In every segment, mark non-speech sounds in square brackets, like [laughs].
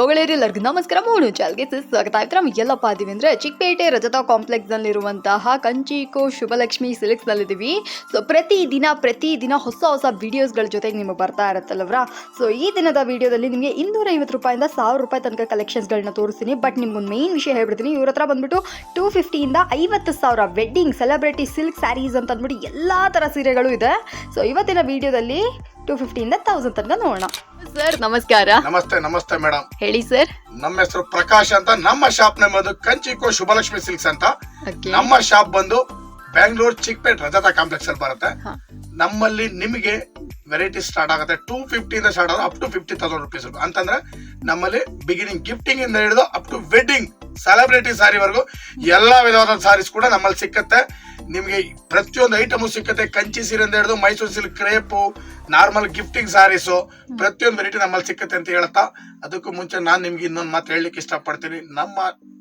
ಎಲ್ಲರಿಗೂ ನಮಸ್ಕಾರ ಮೂರು ಚಾಲ್ಗೆ ಸ್ವಾಗತ ಆಯ್ತು ನಮ್ಮ ಎಲ್ಲಪ್ಪ ಇದೀವಿ ಅಂದರೆ ಚಿಕ್ಕಪೇಟೆ ರಜತಾ ಕಾಂಪ್ಲೆಕ್ಸ್ನಲ್ಲಿರುವಂತಹ ಕಂಚಿಕೋ ಶುಭಲಕ್ಷ್ಮಿ ಸಿಲ್ಕ್ಸ್ನಲ್ಲಿದ್ದೀವಿ. ಸೊ ಪ್ರತಿ ದಿನ ಪ್ರತಿ ದಿನ ಹೊಸ ಹೊಸ ವಿಡಿಯೋಸ್ಗಳ ಜೊತೆಗೆ ನಿಮಗೆ ಬರ್ತಾ ಇರುತ್ತಲ್ಲವ್ರ? ಸೊ ಈ ದಿನದ ವಿಡಿಯೋದಲ್ಲಿ ನಿಮಗೆ ಇನ್ನೂರೈವತ್ತು ರೂಪಾಯಿಂದ ಸಾವಿರ ರೂಪಾಯಿ ತನಕ ಕಲೆಕ್ಷನ್ಸ್ಗಳನ್ನ ತೋರಿಸ್ತೀನಿ. ಬಟ್ ನಿಮ್ಗೊಂದು ಮೇನ್ ವಿಷಯ ಹೇಳ್ಬಿಡ್ತೀನಿ. ಇವ್ರ ಹತ್ರ ಬಂದ್ಬಿಟ್ಟು ಟೂ ಫಿಫ್ಟಿಯಿಂದ ಐವತ್ತು ಸಾವಿರ ವೆಡ್ಡಿಂಗ್ ಸೆಲೆಬ್ರಿಟಿ ಸಿಲ್ಕ್ ಸ್ಯಾರೀಸ್ ಅಂತ ಅಂದ್ಬಿಟ್ಟು ಎಲ್ಲ ಥರ ಸೀರೆಗಳು ಇದೆ. ಸೊ ಇವತ್ತಿನ ವಿಡಿಯೋದಲ್ಲಿ ಟೂ ಫಿಫ್ಟಿಯಿಂದ ತೌಸಂಡ್ ತನಕ ನೋಡೋಣ. ಸರ್ ನಮಸ್ಕಾರ. ನಮಸ್ತೆ ನಮಸ್ತೆ ಮೇಡಮ್ ಹೇಳಿ ಸರ್. ನಮ್ಮ ಹೆಸರು ಪ್ರಕಾಶ್ ಅಂತ. ನಮ್ಮ ಶಾಪ್ ಬಂದು ಕಂಚಿಕೋ ಶುಭಲಕ್ಷ್ಮಿ ಸಿಲ್ಕ್ಸ್ ಅಂತ. ಓಕೆ ನಮ್ಮ ಶಾಪ್ ಬಂದು ಬ್ಯಾಂಗ್ಳೂರ್ ಚಿಕ್ಪೇಟ್ ರಜತಾ ಕಾಂಪ್ಲೆಕ್ಸ್ ಅಲ್ಲಿ ಬರುತ್ತೆ. ಹಾ. ನಮ್ಮಲ್ಲಿ ನಿಮಗೆ ವೆರೈಟಿ ಸ್ಟಾರ್ಟ್ ಆಗುತ್ತೆ. ಟೂ ಫಿಫ್ಟಿ ಇಂದ ಸ್ಟಾರ್ಟ್ ಆಗುತ್ತೆ up to fifty thousand rupees ಅಂತಂದ್ರೆ ನಮ್ಮಲ್ಲಿ ಬಿಗಿನಿಂಗ್ ಗಿಫ್ಟಿಂಗ್ ಇಂದ ಹಿಡಿದು ಅಪ್ ಟು ವೆಡ್ಡಿಂಗ್ ಸೆಲೆಬ್ರಿಟಿ ಸಾರಿವರೆಗೂ ಎಲ್ಲಾ ವಿಧವಾದ ಸಾರೀಸ್ ಕೂಡ ನಮ್ಮಲ್ಲಿ ಸಿಕ್ಕತ್ತೆ. ನಿಮಗೆ ಪ್ರತಿಯೊಂದು ಐಟಮು ಸಿಕ್ಕತ್ತೆ. ಕಂಚಿ ಸೀರೆಯಿಂದ ಹಿಡಿದು Mysuru silk crepe normal gifting saris ಪ್ರತಿಯೊಂದು ವೆರೈಟಿ ನಮ್ಮಲ್ಲಿ ಸಿಕ್ಕತ್ತೆ ಅಂತ ಹೇಳ್ತಾ. ಅದಕ್ಕೂ ಮುಂಚೆ ನಾನು ನಿಮ್ಗೆ ಇನ್ನೊಂದು ಮಾತು ಹೇಳಲಿಕ್ಕೆ ಇಷ್ಟಪಡ್ತೀನಿ. ನಮ್ಮ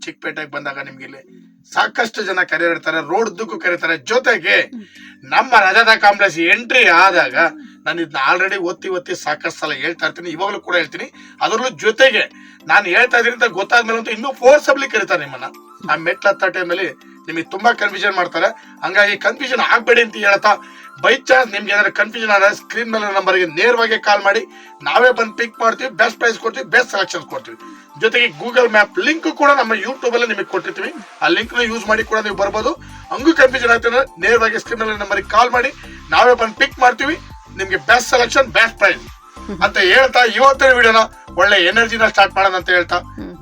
ಚಿಕ್ಕಪೇಟೆಗೆ ಬಂದಾಗ ನಿಮ್ಗೆ ಇಲ್ಲಿ ಸಾಕಷ್ಟು ಜನ ಕರೆ ಕರೆಯಿರ್ತಾರೆ ರೋಡ್ದಕ್ಕೂ ಕರೀತಾರೆ. ಜೊತೆಗೆ ನಮ್ಮ ರಜಾದ ಕಾಂಪ್ಲೆಕ್ಸ್ ಎಂಟ್ರಿ ಆದಾಗ ನಾನು ಇದನ್ನ ಆಲ್ರೆಡಿ ಒತ್ತಿ ಒತ್ತಿ ಸಾಕಷ್ಟು ಸಲ ಹೇಳ್ತಾ ಇರ್ತೀನಿ. ಇವಾಗಲೂ ಕೂಡ ಹೇಳ್ತೀನಿ. ಅದರಲ್ಲೂ ಜೊತೆಗೆ ನಾನು ಹೇಳ್ತಾ ಇದ್ದೀನಿ ಅಂತ ಗೊತ್ತಾದ್ಮೇಲೆ ಅಂತೂ ಇನ್ನೂ ಫೋರ್ಸಬ್ಲಿ ಕರೀತಾರೆ ನಿಮ್ಮನ್ನ. ಆ ಮೆಟ್ಲ ಹತ್ತ ಟೈಮಲ್ಲಿ ನಿಮಗೆ ತುಂಬಾ ಕನ್ಫ್ಯೂಷನ್ ಮಾಡ್ತಾರೆ. ಹಂಗಾಗಿ ಕನ್ಫ್ಯೂಷನ್ ಆಗ್ಬೇಡಿ ಅಂತ ಹೇಳ್ತಾ ಬೈ ಚಾನ್ಸ್ ನಿಮ್ಗೆ ಏನಾದ್ರು ಕನ್ಫ್ಯೂಷನ್ ಆದ್ರೆ ಸ್ಕ್ರೀನ್ ಮೇಲೆ ನಂಬರ್ಗೆ ನೇರವಾಗಿ ಕಾಲ್ ಮಾಡಿ. ನಾವೇ ಬಂದು ಪಿಕ್ ಮಾಡ್ತೀವಿ ಬೆಸ್ಟ್ ಪ್ರೈಸ್ ಕೊಡ್ತೀವಿ ಬೆಸ್ಟ್ ಸೆಲೆಕ್ಷನ್ ಕೊಡ್ತೀವಿ. ಜೊತೆಗೆ ಗೂಗಲ್ ಮ್ಯಾಪ್ ಲಿಂಕ್ ಕೂಡ ನಮ್ಮ ಯೂಟ್ಯೂಬ್ ಅಲ್ಲಿ ನಿಮಗೆ ಕೊಟ್ಟಿರ್ತೀವಿ. ಆ ಲಿಂಕ್ನ ಯೂಸ್ ಮಾಡಿ ಕೂಡ ನೀವು ಬರ್ಬೋದು. ಹಂಗೂ ಕನ್ಫ್ಯೂಷನ್ ಆಗ್ತದೆ ನೇರವಾಗಿ ಸ್ಕ್ರೀನ್ ಮೇಲೆ ನಂಬರ್ಗೆ ಕಾಲ್ ಮಾಡಿ. ನಾವೇ ಬಂದು ಪಿಕ್ ಮಾಡ್ತೀವಿ ನಿಮ್ಗೆ ಬೆಸ್ಟ್ ಸೆಲೆಕ್ಷನ್ ಬೆಸ್ಟ್ ಪ್ರೈಸ್ ಅಂತ ಹೇಳ್ತಾ ಇವತ್ತಿನ ವಿಡಿಯೋನ ಒಳ್ಳೆ ಎನರ್ಜಿನ ಸ್ಟಾರ್ಟ್ ಮಾಡೋಣ ಅಂತ ಹೇಳ್ತಾ.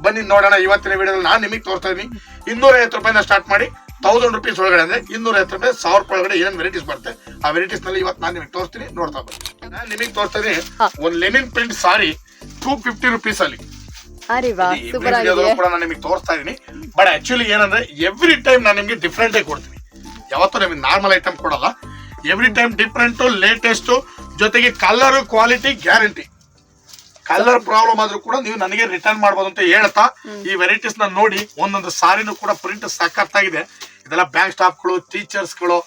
ಬನ್ನಿ ನೋಡೋಣ ಇವತ್ತಿನ ವಿಡಿಯೋದಲ್ಲಿ ನಾನು ನಿಮಗೆ ತೋರ್ತಾ ಇದ್ದೀನಿ ಇನ್ನೂರ ಐವತ್ತು ರೂಪಾಯಿಂದ ಸ್ಟಾರ್ಟ್ ಮಾಡಿ ತೌಸಂಡ್ ರುಪೀಸ್ ಒಳಗಡೆ ಅಂದ್ರೆ ಇನ್ನೂರ ಐವತ್ತು ರೂಪಾಯಿ ಸಾವಿರ ರೂಪಾಯಿ ಒಳಗಡೆ ಏನೇನು ವೆರೈಟೀಸ್ ಬರುತ್ತೆ ಆ ವೆರೈಟೀಸ್ನಲ್ಲಿ ಇವತ್ತು ನಾನು ನಿಮಗೆ ತೋರಿಸ್ತೀನಿ ನೋಡ್ತಾ ಬನ್ನಿ. ನಾನು ನಿಮಗೆ ತೋರಿಸ್ತಾ ಇದ್ದೀನಿ. ಒಂದು linen print sari two fifty rupees ಅಲ್ಲಿ. ಕೂಡ ನಾನು ನಿಮಗೆ ತೋರಿಸ್ತಾ ಇದೀನಿ. ಬಟ್ ಆಕ್ಚುಲಿ ಏನಂದ್ರೆ ಎವ್ರಿ ಟೈಮ್ ನಾನು ನಿಮಗೆ ಡಿಫ್ರೆಂಟ್ ಕೊಡ್ತೀನಿ. ಯಾವತ್ತೂ ನಿಮಗೆ ನಾರ್ಮಲ್ ಐಟಮ್ ಕೊಡಲ್ಲ. ಎವ್ರಿ ಟೈಮ್ ಡಿಫ್ರೆಂಟು ಲೇಟೆಸ್ಟು ಜೊತೆಗೆ colour quality guarantee colour problem ಆದ್ರೂ ಕೂಡ ನೀವು ನನಗೆ ರಿಟರ್ನ್ ಮಾಡ್ಬೋದು ಅಂತ ಹೇಳ್ತಾ ಈ ವೆರೈಟೀಸ್ನ ನೋಡಿ ಒಂದೊಂದು ಸಾರಿನೂ ಕೂಡ ಪ್ರಿಂಟ್ ಸಖತ್ತಾಗಿದೆ ಇದೆಲ್ಲ ಬ್ಯಾಂಕ್ ಸ್ಟಾಫ್ಗಳು ಟೀಚರ್ಸ್ಗಳು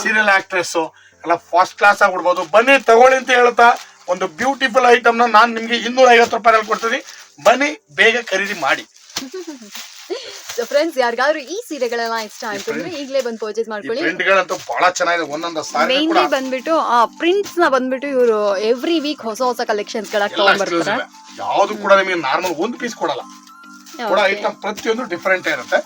ಸೀರಿಯಲ್ ಆಕ್ಟ್ರೆಸ್ ಎಲ್ಲ ಫಸ್ಟ್ ಕ್ಲಾಸ್ ಆಗ್ಬಿಡ್ಬೋದು. ಬನ್ನಿ ತಗೊಳ್ಳಿ ಅಂತ ಹೇಳ್ತಾ ಒಂದು ಬ್ಯೂಟಿಫುಲ್ ಐಟಮ್ನ ನಾನು ನಿಮಗೆ ಇನ್ನೂರ ಐವತ್ತು ರೂಪಾಯಿ ಕೊಡ್ತೀನಿ. ಬನ್ನಿ ಬೇಗ ಖರೀದಿ ಮಾಡಿ. [laughs] ಸೊ ಫ್ರೆಂಡ್ಸ್ ಯಾರಿಗಾದ್ರೂ ಈ ಸೀರೆಗಳೆಲ್ಲ ಇಷ್ಟ ಆಯ್ತು ಅಂದ್ರೆ ಈಗಲೇ ಬಂದು ಪರ್ಚೇಸ್ ಮಾಡ್ಕೊಳ್ಳಿ. ಪ್ರಿಂಟ್ಗಳಂತೂ ಬಹಳ ಚೆನ್ನಾಗಿದೆ. ಒಂದೊಂದು ಸಾರಿ ಮೇನ್ಲಿ ಬಂದ್ಬಿಟ್ಟು ಆ ಪ್ರಿಂಟ್ಸ್ನ ಬಂದ್ಬಿಟ್ಟು ಇವರು ಎವ್ರಿ ವೀಕ್ ಹೊಸ ಹೊಸ ಕಲೆಕ್ಷನ್ಸ್ಗಳ ತಗೊಂಡ್ ಬರ್ತಾರೆ. exclusive. ಕೂಡ ನಿಮಗೆ ನಾರ್ಮಲ್ ಒಂದು ಪೀಸ್ ಕೊಡಲ್ಲ. ಕೂಡ ಐಟಮ್ ಪ್ರತಿಯೊಂದು ಡಿಫರೆಂಟ್ ಇರುತ್ತೆ.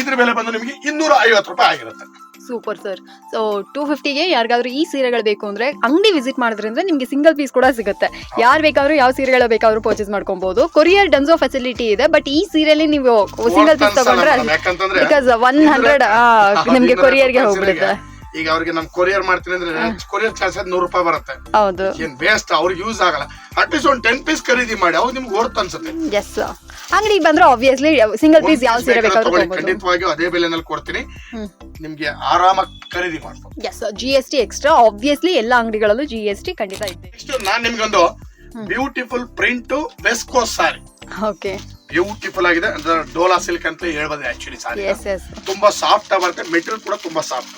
ಇದ್ರ ಬೆಲೆ ಬಂದು ನಿಮಗೆ ಇನ್ನೂರ ಐವತ್ತು ರೂಪಾಯಿ ಆಗಿರುತ್ತೆ. Super sir. ಸೊ ಟೂ ಫಿಫ್ಟಿಗೆ ಯಾರಿಗಾದ್ರೂ ಈ ಸೀರೆಗಳು ಬೇಕು ಅಂದ್ರೆ ಅಂಗಡಿ ವಿಸಿಟ್ ಮಾಡೋದ್ರಿಂದ ನಿಮಗೆ ಸಿಂಗಲ್ ಪೀಸ್ ಕೂಡ ಸಿಗುತ್ತೆ. ಯಾರು ಬೇಕಾದ್ರೂ ಯಾವ ಸೀರೆಗಳು ಬೇಕಾದ್ರೂ ಪರ್ಚೇಸ್ ಮಾಡ್ಕೊಬಹುದು ಕೊರಿಯರ್ ಡನ್ಸೋ ಫೆಸಿಲಿಟಿ ಇದೆ ಬಟ್ ಈ ಸೀರೆಯಲ್ಲಿ ನೀವು ಸಿಂಗಲ್ ಪೀಸ್ ತಗೊಂಡ್ರೆ ಬಿಕಾಸ್ ಒನ್ ಹಂಡ್ರೆಡ್ ನಿಮ್ಗೆ ಕೊರಿಯರ್ಗೆ ಹೋಗ್ಬಿಡುತ್ತೆ. ಈಗ ಅವ್ರಿಗೆ ನಮ್ ಕೊರಿಯರ್ ಮಾಡ್ತೀನಿ ಅಂದ್ರೆ ಕೊರಿಯರ್ ಚಾರ್ಜ್ ನೂರು ರೂಪಾಯಿ ಬರುತ್ತೆ. ಹೌದು. ಏನ್ ಬೇಸ್ಟ್ ಅವ್ರಿಗೆ ಯೂಸ್ ಆಗಲ್ಲ. ಅಟ್ಲೀಸ್ಟ್ ಒಂದ್ ಟೆನ್ ಪೀಸ್ ಖರೀದಿ ಮಾಡಿ ಅವ್ರು ನಿಮ್ಗೆ ವರ್ತ್ ಅನ್ಸುತ್ತೆ. ಎಸ್ ಅಂಗಡಿಗೆ ಬಂದ್ರೆ ಆಬ್ವಿಯಸ್ಲಿ ಸಿಂಗಲ್ ಪೀಸ್ ಯಾವ ಸೀರೆ ಬೇಕಾದ್ರೆ ಖಂಡಿತವಾಗಿಯೂ ಅದೇ ಬೆಲೆನಲ್ಲಿ ಕೊಡ್ತೀನಿ. ನಿಮ್ಗೆ ಆರಾಮಾಗಿ ಖರೀದಿ ಮಾಡ್ಬೋದು yes G S T extra obviously ಎಲ್ಲ ಅಂಗಡಿಗಳಲ್ಲೂ ಜಿ ಎಸ್ ಟಿ ಖಂಡಿತ ಇದೆ. ನೆಕ್ಸ್ಟ್ ನಾನ್ ನಿಮ್ಗೊಂದು ಬ್ಯೂಟಿಫುಲ್ ಪ್ರಿಂಟ್ ವೆಸ್ಕೋ ಸಾರಿ ಓಕೆ ಬ್ಯೂಟಿಫುಲ್ ಆಗಿದೆ. ಅಂದ್ರೆ ಡೋಲಾ ಸಿಲ್ಕ್ ಅಂತ ಹೇಳ್ಬೋದು ಆಕ್ಚುಲಿ ಸಾರಿ ಎಸ್ ಎಸ್ ತುಂಬಾ ಸಾಫ್ಟ್ ಬರುತ್ತೆ. ಮೆಟೀರಿಯಲ್ ಕೂಡ ತುಂಬಾ ಸಾಫ್ಟ್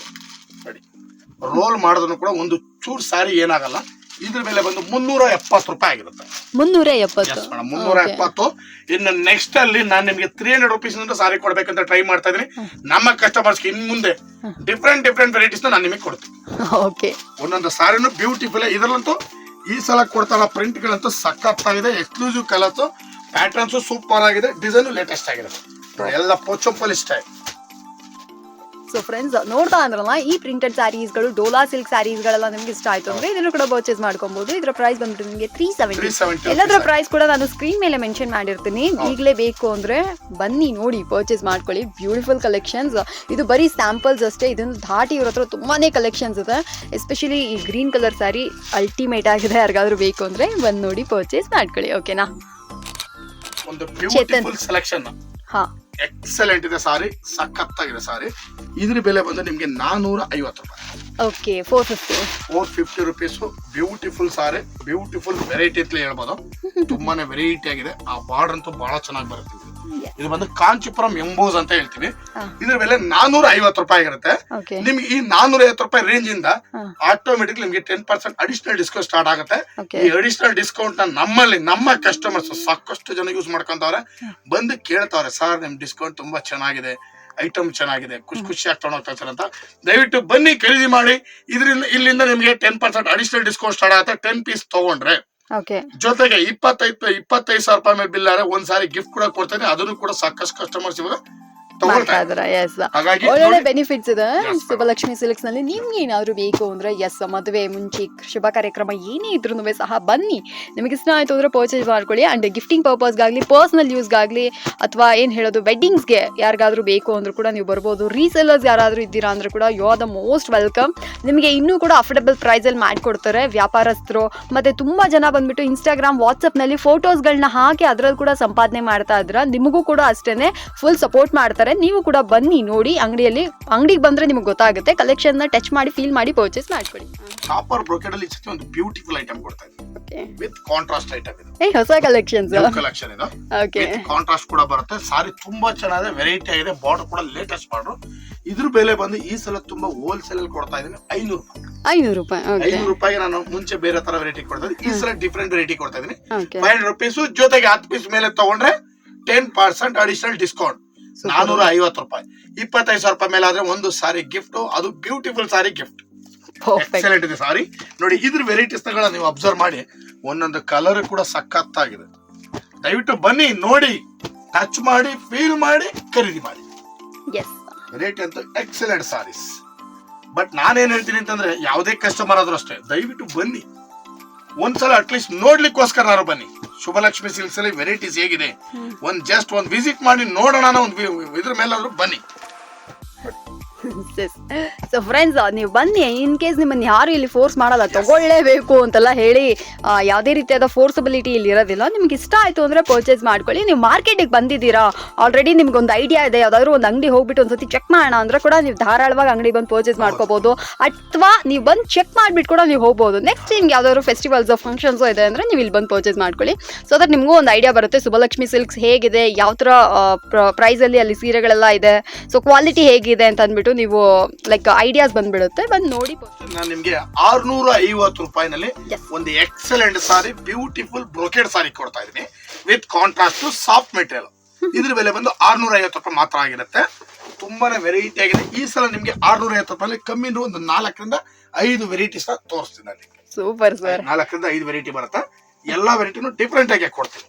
ನೋಡಿ. ರೋಲ್ ಮಾಡಿದ್ರು ಕೂಡ ಒಂದು ಚೂರ್ ಸಾರಿ ಏನಾಗಲ್ಲ. ಇದ್ರ ಬೆಲೆ ಬಂದು ಮುನ್ನೂರ ಎಪ್ಪತ್ತು ರೂಪಾಯಿ ಆಗಿರುತ್ತೆ. ಮುನ್ನೂರ ಎಪ್ಪತ್ತು? ಎಸ್ ಮೇಡಮ್ ಮುನ್ನೂರ. ಎಪ್ಪತ್ತು. ಇನ್ನು ನೆಕ್ಸ್ಟ್ ಅಲ್ಲಿ ನಾನು ನಿಮಗೆ ತ್ರೀ ಹಂಡ್ರೆಡ್ ರುಪೀಸ್ ಸಾರಿ ಕೊಡ್ಬೇಕಂತ ಟ್ರೈ ಮಾಡ್ತಾ ಇದೀನಿ ನಮ್ಮ ಕಸ್ಟಮರ್ಸ್ ಇನ್ ಮುಂದೆ ಡಿಫ್ರೆಂಟ್ ಡಿಫ್ರೆಂಟ್ ವೆರೈಟೀಸ್ ನಾನು ನಿಮಗೆ ಕೊಡ್ತೀನಿ. ಓಕೆ ಒಂದೊಂದು ಸಾರಿನೂ ಬ್ಯೂಟಿಫುಲ್ ಇದರಲ್ಲಂತೂ ಈ ಸಲ ಕೊಡ್ತಾರ ಪ್ರಿಂಟ್ಗಳಂತೂ ಸಖತ್ತಾಗಿದೆ. ಎಕ್ಸ್ಕ್ಲೂಸಿವ್ ಕಲರ್ಸ್ ಪ್ಯಾಟರ್ನ್ಸ್ ಸೂಪರ್ ಆಗಿದೆ. ಡಿಸೈನ್ ಲೇಟೆಸ್ಟ್ ಆಗಿದೆ ಎಲ್ಲ ಪೋಚಂಪಲ್ ಇಷ್ಟ ಆಯ್ತು. ಸೊ ಫ್ರೆಂಡ್ಸ್ ನೋಡ್ತಾ ಅಂದ್ರಲ್ಲ ಈ ಪ್ರಿಂಟೆಡ್ ಸ್ಯಾರೀಸ್ಗಳು ಡೋಲಾ ಸಿಲ್ಕ್ ಸ್ಯಾರೀಸ್ಗಳೆಲ್ಲ ನಿಮಗೆ ಇಷ್ಟ ಆಯ್ತು ಅಂದ್ರೆ ಇದನ್ನು ಕೂಡ ಪರ್ಚೇಸ್ ಮಾಡ್ಕೊಬಹುದು ಇದರ ಪ್ರೈಸ್ ಬಂದ್ಬಿಟ್ಟು ನಿಮಗೆ ತ್ರೀ ಸೆವೆಂಟಿ 370 ಎಲ್ಲದರ ಪ್ರೈಸ್ ಕೂಡ ನಾನು ಸ್ಕ್ರೀನ್ ಮೇಲೆ ಮೆನ್ಷನ್ ಮಾಡಿರ್ತೀನಿ. ಈಗಲೇ ಬೇಕು ಅಂದ್ರೆ ಬನ್ನಿ ನೋಡಿ ಪರ್ಚೇಸ್ ಮಾಡ್ಕೊಳ್ಳಿ. ಬ್ಯೂಟಿಫುಲ್ ಕಲೆಕ್ಷನ್ಸ್ ಇದು ಬರೀ ಸ್ಯಾಂಪಲ್ಸ್ ಅಷ್ಟೇ ಇದನ್ನು ದಾಟಿ ಇವ್ರ ಹತ್ರ ತುಂಬಾನೇ ಕಲೆಕ್ಷನ್ಸ್ ಇದೆ. ಎಸ್ಪೆಷಲಿ ಈ ಗ್ರೀನ್ ಕಲರ್ ಸ್ಯಾರಿ ಅಲ್ಟಿಮೇಟ್ ಆಗಿದೆ ಯಾರಿಗಾದ್ರೂ ಬೇಕು ಅಂದ್ರೆ ಬಂದು ನೋಡಿ ಪರ್ಚೇಸ್ ಮಾಡ್ಕೊಳ್ಳಿ ಓಕೆನಾ ಒಂದು ಬ್ಯೂಟಿಫುಲ್ ಸೆಲೆಕ್ಷನ್ ಹಾ. ಎಕ್ಸಲೆಂಟ್ ಇದೆ ಸಾರಿ ಸಖತ್ತಾಗಿದೆ ಸಾರಿ. ಇದ್ರ ಬೆಲೆ ಬಂದು ನಿಮಗೆ ನಾನೂರ ಐವತ್ತು ರೂಪಾಯಿ okay four fifty four fifty rupees beautiful sari beautiful variety ಅಂತಲೇ ಹೇಳ್ಬೋದು. ತುಂಬಾನೇ ವೆರೈಟಿ ಆಗಿದೆ. ಆ ಬಾರ್ಡರ್ ಅಂತೂ ಬಹಳ ಚೆನ್ನಾಗಿ ಬರುತ್ತೆ. ಇದು. ಬಂದು ಕಾಂಚಿಪುರಂ ಎಂಬೋಸ್ ಅಂತ ಹೇಳ್ತೀವಿ ಹಾ. ಇದ್ರ ಬೆಲೆ ನಾನೂರ ಐವತ್ತು ರೂಪಾಯಿ ಆಗಿರುತ್ತೆ ನಿಮ್ಗೆ ಈ ನಾನೂರ ಐವತ್ತು ರೂಪಾಯಿ ರೇಂಜ್ ಇಂದ. ಆಟೋಮೆಟಿಕ್ ನಿಮ್ಗೆ ten percent additional discount start ಆಗುತ್ತೆ. ಈ ಅಡಿಷನಲ್ ಡಿಸ್ಕೌಂಟ್ನ ನಮ್ಮಲ್ಲಿ ನಮ್ಮ ಕಸ್ಟಮರ್ಸ್ ಸಾಕಷ್ಟು ಜನ ಯೂಸ್ ಮಾಡ್ಕೊಂತವ್ರೆ. ಬಂದು ಕೇಳ್ತಾವ್ರೆ ಸರ್ ನಿಮ್ ಡಿಸ್ಕೌಂಟ್ ತುಂಬಾ ಚೆನ್ನಾಗಿದೆ ಐಟಮ್ ಚೆನ್ನಾಗಿದೆ ಖುಷಿ ಖುಷಿಯಾಗಿ ತಗೊಂಡೋಗ್ತಾ ಸರ್ ಅಂತ. ದಯವಿಟ್ಟು ಬನ್ನಿ ಖರೀದಿ ಮಾಡಿ. ಇದರಿಂದ ಇಲ್ಲಿಂದ ನಿಮಗೆ ten percent additional discount start ಆಗುತ್ತೆ. ಟೆನ್ ಪೀಸ್ ತಗೊಂಡ್ರೆ. ಜೊತೆಗೆ ಇಪ್ಪತ್ತೈದು ಇಪ್ಪತ್ತೈದು ಸಾವಿರ ರೂಪಾಯಿ ಮೇಲೆ ಬಿಲ್ ಆದ್ರೆ ಒಂದ್ಸಾರಿ ಗಿಫ್ಟ್ ಕೂಡ ಕೊಡ್ತೇನೆ. ಅದನ್ನು ಕೂಡ ಸಾಕಷ್ಟು ಕಸ್ಟಮರ್ಸ್ ಇವಾಗ ಮಾಡ್ತಾ ಇದಾರ ಎಸ್ ಒಳ್ಳೊಳ್ಳೆ ಬೆನಿಫಿಟ್ಸ್ ಇದೆ. ಶುಭಲಕ್ಷ್ಮಿ ಸಿಲ್ಕ್ಸ್ನಲ್ಲಿ ನಿಮ್ಗೆ ಏನಾದ್ರು ಬೇಕು ಅಂದ್ರೆ ಎಸ್ ಮದುವೆ ಮುಂಚೆ ಶುಭ ಕಾರ್ಯಕ್ರಮ ಏನೇ ಇದ್ರೂ ಸಹ ಬನ್ನಿ. ನಿಮಗೆ ಇಷ್ಟ ಆಯ್ತು ಅಂದ್ರೆ ಪರ್ಚೇಸ್ ಮಾಡ್ಕೊಳ್ಳಿ. ಅಂಡ್ ಗಿಫ್ಟಿಂಗ್ ಪರ್ಪಸ್ಗಾಗ್ಲಿ ಪರ್ಸನಲ್ ಯೂಸ್ಗಾಗ್ಲಿ ಅಥವಾ ಏನ್ ಹೇಳೋದು ವೆಡ್ಡಿಂಗ್ಸ್ಗೆ ಯಾರಿಗಾದ್ರೂ ಬೇಕು ಅಂದ್ರೂ ಕೂಡ ನೀವು ಬರ್ಬೋದು. ರೀಸೆಲ್ಲರ್ಸ್ ಯಾರಾದ್ರೂ ಇದ್ದೀರಾ ಅಂದ್ರೆ ಕೂಡ you are the most welcome ನಿಮಗೆ ಇನ್ನೂ ಕೂಡ ಅಫೋರ್ಡಬಲ್ ಪ್ರೈಸಲ್ಲಿ ಮಾಡಿಕೊಡ್ತಾರೆ ವ್ಯಾಪಾರಸ್ಥರು. ಮತ್ತೆ ತುಂಬಾ ಜನ ಬಂದ್ಬಿಟ್ಟು ಇನ್ಸ್ಟಾಗ್ರಾಮ್ ಫೋಟೋಸ್ ಫೋಟೋಸ್ಗಳನ್ನ ಹಾಕಿ ಅದ್ರಲ್ಲಿ ಕೂಡ ಸಂಪಾದನೆ ಮಾಡ್ತಾ ಇದ್ರ. ನಿಮಗೂ ಕೂಡ ಅಷ್ಟೇನೆ ಫುಲ್ ಸಪೋರ್ಟ್ ಮಾಡ್ತಾರೆ ನೀವು ಕೂಡ ಬನ್ನಿ ನೋಡಿ ಅಂಗಡಿಯಲ್ಲಿ. ಅಂಗಡಿಗೆ ಬಂದ್ರೆ ನಿಮ್ಗೆ ಗೊತ್ತಾಗುತ್ತೆ. ಕಲೆಕ್ಷನ್ನ ಟಚ್ ಮಾಡಿ ಫೀಲ್ ಮಾಡಿ ಪರ್ಚೇಸ್ ಮಾಡ್ಕೊಳ್ಳಿ. ಕಾಪರ್ ಬ್ರೋಕೆಡ್ ಅಲ್ಲಿ ಒಂದು ಬ್ಯೂಟಿಫುಲ್ ಐಟಮ್ ಕೊಡ್ತಾ ಇದ್ದೀನಿ. ಓಕೆ ವಿತ್ ಕಾಂಟ್ರಾಸ್ಟ್ ಐಟಮ್ ಇದು. ಏ ಹೊಸ ಕಲೆಕ್ಷನ್ಸ್ ಕಲೆಕ್ಷನ್ ಇದು. ಓಕೆ ಕಾಂಟ್ರಾಸ್ಟ್ ಕೂಡ ಬರುತ್ತೆ. ಸಾರಿ ತುಂಬಾ ಚೆನ್ನಾಗಿದೆ. ವೆರೈಟಿ ಆಗಿದೆ. ಬಾರ್ಡರ್ ಕೂಡ ಲೇಟೆಸ್ಟ್ ಬಾರ್ಡರ್ ಇದ್ರ ಬೆಲೆ ಬಂದು ಈ ಸಲ ತುಂಬಾ ಹೋಲ್ಸೇಲ್ ಅಲ್ಲಿ ಕೊಡ್ತಾ ಇದ್ದೀನಿ. ಐನೂರು ರೂಪಾಯಿ. ಐನೂರು ರೂಪಾಯಿ ಐನೂರು ರೂಪಾಯಿಗೆ ನಾನು ಮುಂಚೆ ಬೇರೆ ತರ ವೆರೈಟಿ ಕೊಡ್ತಾ ಇದ್ದೀನಿ. ಈ ಸಲ ಡಿಫ್ರೆಂಟ್ ವೆರೈಟಿ ಕೊಡ್ತಾ ಇದ್ದೀನಿ. ಫೈವ್ ಹಂಡ್ರೆಡ್ ರುಪೀಸ್ ಜೊತೆಗೆ ಹತ್ತು ಪೀಸ್ ಮೇಲೆ ತಗೊಂಡ್ರೆ ಟೆನ್ ಪರ್ಸೆಂಟ್ ಅಡಿಷನಲ್ ಡಿಸ್ಕೌಂಟ್ ನಾನೂರ ಐವತ್ತು ರೂಪಾಯಿ. ಇಪ್ಪತ್ತೈದು ಸಾವಿರ ರೂಪಾಯಿ ಮೇಲೆ ಆದ್ರೆ ಒಂದು ಸಾರಿ ಗಿಫ್ಟ್ ಅದು ಬ್ಯೂಟಿಫುಲ್ ಸಾರಿ ಗಿಫ್ಟ್ ಎಕ್ಸಲೆಂಟ್ ಇದೆ ಸಾರಿ. ನೋಡಿ ಇದ್ರ ವೆರೈಟೀಸ್ ನೀವು ಅಬ್ಸರ್ವ್ ಮಾಡಿ. ಒಂದೊಂದು ಕಲರ್ ಕೂಡ ಸಖತ್ತಾಗಿದೆ. ದಯವಿಟ್ಟು ಬನ್ನಿ ನೋಡಿ. ಟಚ್ ಮಾಡಿ ಫೀಲ್ ಮಾಡಿ ಖರೀದಿ ಮಾಡಿ. ರೇಟ್ ಅಂತ ಎಕ್ಸಲೆಂಟ್ ಸಾರೀಸ್ ಬಟ್ ನಾನೇನ್ ಹೇಳ್ತೀನಿ ಅಂತಂದ್ರೆ ಯಾವುದೇ ಕಸ್ಟಮರ್ ಆದ್ರೂ ಅಷ್ಟೇ ದಯವಿಟ್ಟು ಬನ್ನಿ. ಒಂದ್ಸಲ ಅಟ್ಲೀಸ್ಟ್ ನೋಡ್ಲಿಕ್ಕೋಸ್ಕರ ಬನ್ನಿ. ಶುಭಲಕ್ಷ್ಮಿ ಸಿಲ್ಕ್ಸ್ ಅಲ್ಲಿ ವೆರೈಟೀಸ್ ಹೇಗಿದೆ. ಒಂದ್ ಜಸ್ಟ್ ಒಂದ್ ವಿಸಿಟ್ ಮಾಡಿ ನೋಡೋಣ ಒಂದು ಇದ್ರ ಮೇಲಾದ್ರೂ ಬನ್ನಿ. ಸೊ ಫ್ರೆಂಡ್ಸ್ ನೀವು ಬನ್ನಿ ಇನ್ ಕೇಸ್ ನಿಮ್ಮನ್ನು ಯಾರು ಇಲ್ಲಿ ಫೋರ್ಸ್ ಮಾಡಲ್ಲ, ತಗೊಳ್ಳೇಬೇಕು ಅಂತೆಲ್ಲ ಹೇಳಿ ಯಾವುದೇ ರೀತಿಯಾದ ಫೋರ್ಸಬಿಲಿಟಿ ಇಲ್ಲಿ ಇರೋದಿಲ್ಲ. ನಿಮ್ಗೆ ಇಷ್ಟ ಆಯಿತು ಅಂದರೆ ಪರ್ಚೇಸ್ ಮಾಡ್ಕೊಳ್ಳಿ. ನೀವು ಮಾರ್ಕೆಟಿಗೆ ಬಂದಿದ್ದೀರಾ ಆಲ್ರೆಡಿ ನಿಮ್ಗೆ ಒಂದು ಐಡಿಯಾ ಇದೆ, ಯಾವುದಾದ್ರೂ ಒಂದು ಅಂಗಡಿ ಹೋಗ್ಬಿಟ್ಟು ಒಂದ್ಸತಿ ಚೆಕ್ ಮಾಡೋಣ ಅಂದ್ರೆ ಕೂಡ ನೀವು ಧಾರಾಳವಾಗಿ ಅಂಗಡಿ ಬಂದು ಪರ್ಚೇಸ್ ಮಾಡ್ಕೋಬೋದು. ಅಥವಾ ನೀವು ಬಂದು ಚೆಕ್ ಮಾಡಿಬಿಟ್ಟು ಕೂಡ ನೀವು ಹೋಗ್ಬೋದು. ನೆಕ್ಸ್ಟ್ ನಿಮ್ಗೆ ಯಾವ್ದಾದ್ರು ಫೆಸ್ಟಿವಲ್ಸ್ ಫಂಕ್ಷನ್ಸ್ ಇದೆ ಅಂದರೆ ನೀವು ಇಲ್ಲಿ ಬಂದು ಪರ್ಚೇಸ್ ಮಾಡ್ಕೊಳ್ಳಿ. ಸೊ ದಟ್ ನಿಮಗೂ ಒಂದು ಐಡಿಯಾ ಬರುತ್ತೆ ಸುಬಲಕ್ಷ್ಮಿ ಸಿಲ್ಕ್ಸ್ ಹೇಗಿದೆ ಯಾವ ಥರ ಪ್ರೈಸಲ್ಲಿ ಅಲ್ಲಿ ಸೀರೆಗಳೆಲ್ಲ ಇದೆ ಸೊ ಕ್ವಾಲಿಟಿ ಹೇಗಿದೆ ಅಂತ ಅಂದ್ಬಿಟ್ಟು ನೀವು ಲೈಕ್ ಐಡಿಯಾಸ್ ಬಂದ್ಬಿಡುತ್ತೆ. ಬಂದು ನೋಡಿ ನಾನು ನಿಮ್ಗೆ ಆರ್ನೂರ ಐವತ್ತು ರೂಪಾಯಿನಲ್ಲಿ. ಒಂದು excellent sari beautiful brocade sari ಕೊಡ್ತಾ ಇದೀನಿ ವಿತ್ ಕಾಂಟ್ರಾಸ್ಟ್ ಸಾಫ್ಟ್ ಮೆಟೀರಿಯಲ್ ಇದ್ರ ಬೆಲೆ ಬಂದು ಆರ್ನೂರ ಐವತ್ತು ರೂಪಾಯಿ ಮಾತ್ರ ಆಗಿರುತ್ತೆ. ತುಂಬಾನೇ ವೆರೈಟಿ ಆಗಿದೆ. ಈ ಸಲ ನಿಮ್ಗೆ ಆರ್ನೂರ ಐವತ್ತು ರೂಪಾಯಿ ಕಮ್ಮಿ ಒಂದು ನಾಲ್ಕರಿಂದ ಐದು ವೆರೈಟೀಸ್ ತೋರಿಸ್ತೀನಿ ನಾನು ಸೂಪರ್ ಸರ್ ನಾಲ್ಕರಿಂದ ಐದು ವೆರೈಟಿ ಬರುತ್ತೆ. ಎಲ್ಲಾ ವೆರೈಟಿನೂ ಡಿಫ್ರೆಂಟ್ ಆಗಿ ಕೊಡ್ತೀನಿ.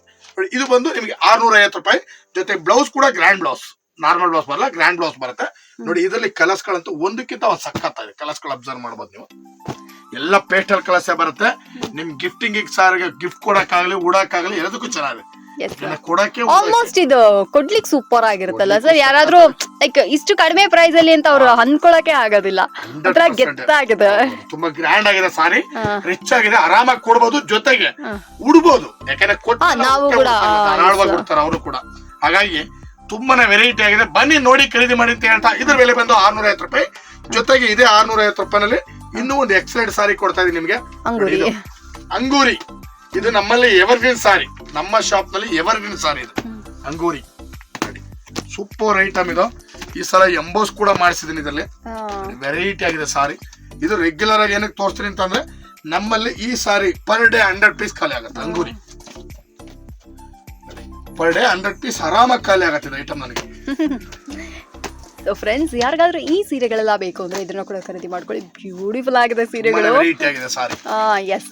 ಇದು ಬಂದು ನಿಮಗೆ ಆರ್ನೂರ ಐವತ್ತು ರೂಪಾಯಿ ಜೊತೆ ಬ್ಲೌಸ್ ಕೂಡ ಗ್ರ್ಯಾಂಡ್ ಬ್ಲೌಸ್ ನಾರ್ಮಲ್ ಬ್ಲೌಸ್ ಬರಲ್ಲ ಗ್ರ್ಯಾಂಡ್ ಬ್ಲೌಸ್ ಬರುತ್ತೆ. ನೋಡಿ ಇದರಲ್ಲಿ ಕಲರ್ಸ್ಗಳಂತೂ ಒಂದಕ್ಕಿಂತ ಒಂದು ಇದೆ ಕಲರ್ಸ್ಗಳು ಅಬ್ಸರ್ವ್ ಮಾಡ್ಬೋದು ನೀವು. ಎಲ್ಲ ಪೇಸ್ಟಲ್ ಕಲರ್ಸೇ ಬರುತ್ತೆ. ನಿಮ್ ಗಿಫ್ಟಿಂಗ್ ಸಾರಿಗೆ ಗಿಫ್ಟ್ ಕೊಡಕ್ಕಾಗಲಿ ಉಡಕ್ಕಾಗಲಿ ಎಲ್ಲದಕ್ಕೂ ಚೆನ್ನಾಗಿದೆ. ಕೊಡಕ್ಕೆ ಆಲ್ಮೋಸ್ಟ್ ಇದು ಕೊಡ್ಲಿಕ್ಕೆ ಸೂಪರ್ ಆಗಿರುತ್ತಲ್ಲ ಸರ್ ಯಾರಾದ್ರೂ ಲೈಕ್ ಇಷ್ಟು ಕಡಿಮೆ ಪ್ರೈಸ್ ಅಲ್ಲಿ ಅಂತ ಅವ್ರು ಅನ್ಕೊಳಕ್ಕೆ ಆಗೋದಿಲ್ಲ. 100% ಒಂಥರ ಗೆತ್ತಾಗಿದೆ ತುಂಬಾ ಗ್ರ್ಯಾಂಡ್ ಆಗಿದೆ ಸಾರಿ. ರಿಚ್ ಆಗಿದೆ ಆರಾಮಾಗಿ ಕೊಡ್ಬೋದು ಜೊತೆಗೆ. ಉಡ್ಬೋದು. ಯಾಕಂದ್ರೆ ಕೊಟ್ಟು ನಾವು ಕೂಡ, ಅವರು ಕೂಡ. ಹಾಗಾಗಿ ತುಂಬಾನೇ ವೆರೈಟಿ ಆಗಿದೆ. ಬನ್ನಿ ನೋಡಿ ಖರೀದಿ ಮಾಡಿ ಅಂತ ಹೇಳ್ತಾ ಇದ್ರ ಬೆಲೆ ಬಂದು ಆರ್ನೂರ ಐವತ್ತು ರೂಪಾಯಿ. ಜೊತೆಗೆ ಇದೇ ಆರ್ನೂರ ಐವತ್ತು ರೂಪಾಯಿನಲ್ಲಿ ಇನ್ನೂ ಒಂದು ಎಕ್ಸಲೆಂಟ್ ಸಾರಿ ಕೊಡ್ತಾ ಇದೀನಿ ನಿಮಗೆ. ಅಂಗೂರಿ. ಇದು ಅಂಗೂರಿ. ಇದು ನಮ್ಮಲ್ಲಿ ಎವರ್ಗ್ರೀನ್ ಸಾರಿ. ನಮ್ಮ ಶಾಪ್ನಲ್ಲಿ ಎವರ್ಗ್ರೀನ್ ಸಾರಿ ಇದು. ಅಂಗೂರಿ. ಸೂಪರ್ ಐಟಮ್ ಇದು. ಈ ಸಲ ಎಂಬೋಸ್ ಕೂಡ ಮಾಡಿಸಿದೀನಿ ಇದರಲ್ಲಿ. ವೆರೈಟಿ ಆಗಿದೆ ಸಾರಿ. ಇದು ರೆಗ್ಯುಲರ್ ಆಗಿ ಏನಕ್ಕೆ ತೋರಿಸ್ತೀನಿ ಅಂತಂದ್ರೆ ನಮ್ಮಲ್ಲಿ ಈ sari per day hundred piece ಖಾಲಿ ಆಗುತ್ತೆ Angoori. Per day hundred piece ಆರಾಮಾಗಿ ಖಾಲಿ ಆಗತ್ತೆ ಐಟಮ್ ನನಗೆ. [laughs] ಸೊ ಫ್ರೆಂಡ್ಸ್ ಯಾರಿಗಾದ್ರೂ ಈ ಸೀರೆಗಳೆಲ್ಲ ಬೇಕು ಅಂದ್ರೆ ಇದನ್ನ ಕೂಡ ಖರೀದಿ ಮಾಡ್ಕೊಳ್ಳಿ. ಬ್ಯೂಟಿಫುಲ್ ಆಗಿದೆ ಸೀರೆಗಳು. ಎಸ್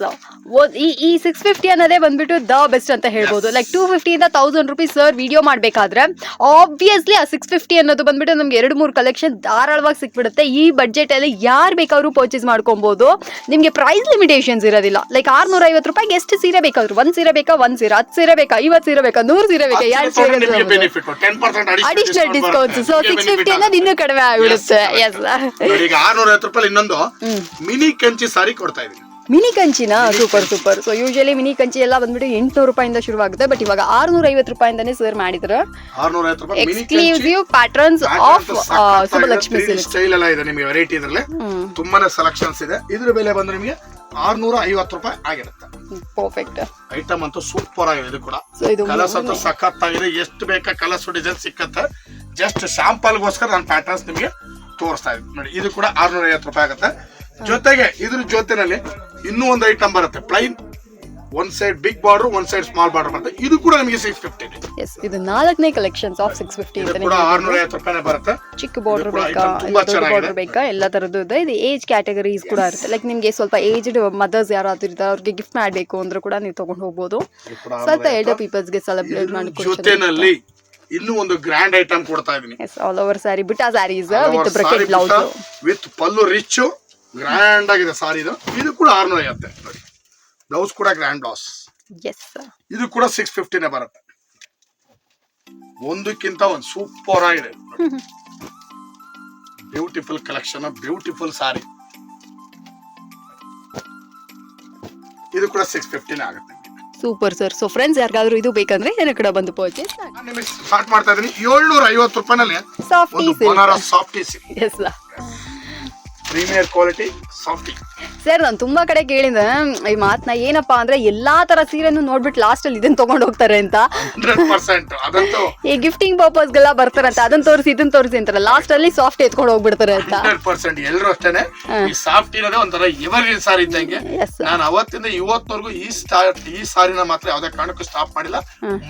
ಈ ಈ ಸಿಕ್ಸ್ ಫಿಫ್ಟಿ ಅನ್ನೋದೇ ಬಂದ್ಬಿಟ್ಟು ದ ಬೆಸ್ಟ್ ಅಂತ ಹೇಳ್ಬೋದು. ಲೈಕ್ ಟೂ ಫಿಫ್ಟಿಯಿಂದ ತೌಸಂಡ್ ರುಪೀಸ್ ಸರ್ ವಿಡಿಯೋ ಮಾಡಬೇಕಾದ್ರೆ ಆಬ್ವಿಯಸ್ಲಿ ಆ ಸಿಕ್ಸ್ ಫಿಫ್ಟಿ ಅನ್ನೋದು ಬಂದ್ಬಿಟ್ಟು ನಮ್ಗೆ ಎರಡು ಮೂರು ಕಲೆಕ್ಷನ್ ಧಾರಾಳವಾಗಿ ಸಿಕ್ಬಿಡುತ್ತೆ. ಈ ಬಡ್ಜೆಟಲ್ಲಿ ಯಾರು ಬೇಕಾದ್ರೂ ಪರ್ಚೇಸ್ ಮಾಡ್ಕೊಬೋದು. ನಿಮಗೆ ಪ್ರೈಸ್ ಲಿಮಿಟೇಷನ್ಸ್ ಇರೋದಿಲ್ಲ. ಲೈಕ್ ಆರ್ನೂರ ಐವತ್ತು ರೂಪಾಯಿಗೆ ಎಷ್ಟು ಸೀರೆ ಬೇಕಾದ್ರು? ಒಂದು ಸೀರೆ ಬೇಕಾ ಒಂದು ಸೀರೆ? ಹತ್ತು ಸೀರೆ ಬೇಕಾ ಐವತ್ತು ಸೀರೆ ಬೇಕಾ ನೂರು ಸೀರೆ ಬೇಕಾ ಯಾರು ಸೀರೆ additional discount so six fifty ಅನ್ನೋದು ಇನ್ನೂ ಕಡಿಮೆ ಆಗ್ಬಿಡುತ್ತೆ. ಎಸ್ ಈಗ ಆರ್ನೂರ ಐವತ್ತು ರೂಪಾಯಿ ಇನ್ನೊಂದು ಮಿನಿ ಕಂಚಿ ಸಾರಿ ಕೊಡ್ತಾ ಇದೀನಿ ಮಿನಿ ಕಂಚಿನ? Super super so usually mini Kanchi ಎಲ್ಲ ಬಂದ್ಬಿಟ್ಟು ಎಂಟ್ನೂರು ರೂಪಾಯಿಂದ ಶುರುವಾಗುತ್ತೆ. ಬಟ್ ಇವಾಗ ಆರ್ನೂರ ಐವತ್ತು ರೂಪಾಯಿಂದಾನೇ ಸರ್ ಮಾಡಿದ್ರು. Exclusive patterns of Subbalakshmi style ಎಲ್ಲ ಇದೆ ನಿಮಗೆ ವೆರೈಟಿ ಇದರಲ್ಲಿ. ತುಂಬಾನೇ ಸೆಲೆಕ್ಷನ್ಸ್ ಇದೆ. ಇದ್ರ ಬೆಲೆ ಬಂದು ನಿಮಗೆ ಆರ್ನೂರ ಐವತ್ತು ರೂಪಾಯಿ ಆಗಿರುತ್ತೆ. ಪರ್ಫೆಕ್ಟ್ ಐಟಮ್ ಅಂತೂ ಸೂಪರ್ ಆಗಿದೆ ಇದು ಕೂಡ. ಕಲರ್ಸ್ ಅಂತೂ ಸಖತ್ತಾಗಿದೆ. ಎಷ್ಟು ಬೇಕಾ ಕಲರ್ಸ್ ಡಿಸೈನ್ ಸಿಕ್ಕತ್ತೆ. ಜಸ್ಟ್ ಶಾಂಪಲ್ಗೋಸ್ಕರ ನಾನು ಪ್ಯಾಟರ್ನ್ಸ್ ನಿಮಗೆ ತೋರಿಸ್ತಾ ಇದ್ದೀನಿ. ನೋಡಿ ಇದು ಕೂಡ ಆರ್ನೂರ ಐವತ್ತು ರೂಪಾಯಿ ಆಗುತ್ತೆ. ಜೊತೆಗೆ ಇದ್ರ ಜೊತೆನಲ್ಲಿ ಇನ್ನೂ ಒಂದು ಐಟಮ್ ಬರುತ್ತೆ. Plain one side big border one side small border ಬರುತ್ತೆ. ಇದು ಕೂಡ ನಿಮಗೆ ಸಿಕ್ಸ್ ಫಿಫ್ಟಿ ಎಸ್ ಇದು ನಾಲ್ಕನೇ ಕಲೆಕ್ಷನ್ಸ್ ಆಫ್ ಸಿಕ್ಸ್ ಫಿಫ್ಟಿ ಕೂಡ. ಆರ್ನೂರ ಐವತ್ತು ರೂಪಾಯಿ ಬರುತ್ತೆ. ಚಿಕ್ಕ ಬಾರ್ಡರ್ ಬೇಕಾ? ದೊಡ್ಡ. ಬಾರ್ಡರ್ ಬೇಕಾ? ಎಲ್ಲ ತರದ್ದು ಇದೆ. ಇದು ಏಜ್ ಕ್ಯಾಟಗರೀಸ್ ಕೂಡ ಇರುತ್ತೆ. ಲೈಕ್ ನಿಮಗೆ ಸ್ವಲ್ಪ ಏಜ್ಡ್ ಮದರ್ಸ್ ಯಾರಾದ್ರೂ ಇರ್ತಾರೆ ಅವ್ರಿಗೆ ಗಿಫ್ಟ್ ಮಾಡಬೇಕು ಅಂದ್ರೆ ಕೂಡ ನೀವು ತಗೊಂಡು ಹೋಗ್ಬೋದು. ಸ್ವಲ್ಪ 650. ಎಲ್ಡರ್ ಪೀಪಲ್ಸ್ಗೆ ಸೆಲೆಬ್ರೇಟ್ ಮಾಡಿ ಜೊತೆನಲ್ಲಿ ಇನ್ನೂ ಒಂದು ಗ್ರ್ಯಾಂಡ್ ಐಟಮ್ ಕೊಡ್ತಾ ಇದೀನಿ. Yes all over sari is with brocade blouse with pallu rich grand ಆಗಿದೆ ಸಾರಿ ಇದು. ಇದು ಕೂಡ ಆರ್ನೂರ ಐವತ್ತೆ. ನೋಡಿ. ಬ್ಲೌಸ್ ಕೂಡ ಗ್ರ್ಯಾಂಡ್ ಬ್ಲೌಸ್ ಎಸ್ ಇದು ಕೂಡ ಸಿಕ್ಸ್ ನೇ ಬರುತ್ತೆ. ಒಂದಕ್ಕಿಂತ ಒಂದು ಸೂಪರ್ ಆಗಿದೆ. ಬ್ಯೂಟಿಫುಲ್ ಕಲೆಕ್ಷನ್ ಬ್ಯೂಟಿಫುಲ್ ಸಾರಿ ಇದು ಕೂಡ ಸಿಕ್ಸ್ ಫಿಫ್ಟಿನೇ ಆಗುತ್ತೆ. ಸೂಪರ್ ಸರ್ ಸೊ ಫ್ರೆಂಡ್ಸ್ ಯಾರಿಗಾದ್ರೂ ಇದು ಬೇಕಂದ್ರೆ ಏನ ಕಡೆ ಬಂದು ಪರ್ಚೇಸ್ ನಾನು ನಿಮಗೆ ಸ್ಟಾರ್ಟ್ ಮಾಡ್ತಾ ಇದ್ದೀನಿ ಏಳ್ನೂರ ಐವತ್ತು ರೂಪಾಯಿನಲ್ಲಿ softy Banaras softy yes premier quality softy sir ನಾನು ತುಂಬಾ ಕಡೆ ಕೇಳಿದೆ. ಈ ಮಾತನ್ನ ಏನಪ್ಪಾ ಅಂದ್ರೆ ಎಲ್ಲಾ ತರ ಸೀರೆನು ನೋಡ್ಬಿಟ್ಟು ಲಾಸ್ಟ್ ಅಲ್ಲಿ ಇದನ್ನ ತಗೊಂಡ್ ಹೋಗ್ತಾರೆ ಅಂತ. ಈ ಗಿಫ್ಟಿಂಗ್ ಪರ್ಪಸ್ಗೆಲ್ಲ ಬರ್ತಾರಂತ ಅದನ್ನ ತೋರಿಸಿ ಇದನ್ನ ತೋರಿಸಿ ಅಂತಾರೆ. ಲಾಸ್ಟ್ ಅಲ್ಲಿ ಸಾಫ್ಟ್ ಎತ್ಕೊಂಡು ಹೋಗ್ಬಿಡ್ತಾರೆ ಅಂತ. Hundred percent. ಎಲ್ಲರೂ ಅಷ್ಟೇನೆ. ಈ ಸಾಫ್ಟ್ ಇರೋದೇ ಒಂಥರ ಎವರ್ಗ್ರೀನ್ ಸಾರಿ ಇದ್ದಂಗೆ. ನಾನು ಅವತ್ತಿಂದ ಇವತ್ತವರೆಗೂ ಈ ಸ್ಟಾರ್ಟ್ ಈ ಸಾರಿನ ಮಾತ್ರ ಯಾವ್ದೇ ಕಾರಣಕ್ಕೂ ಸ್ಟಾಪ್ ಮಾಡಿಲ್ಲ.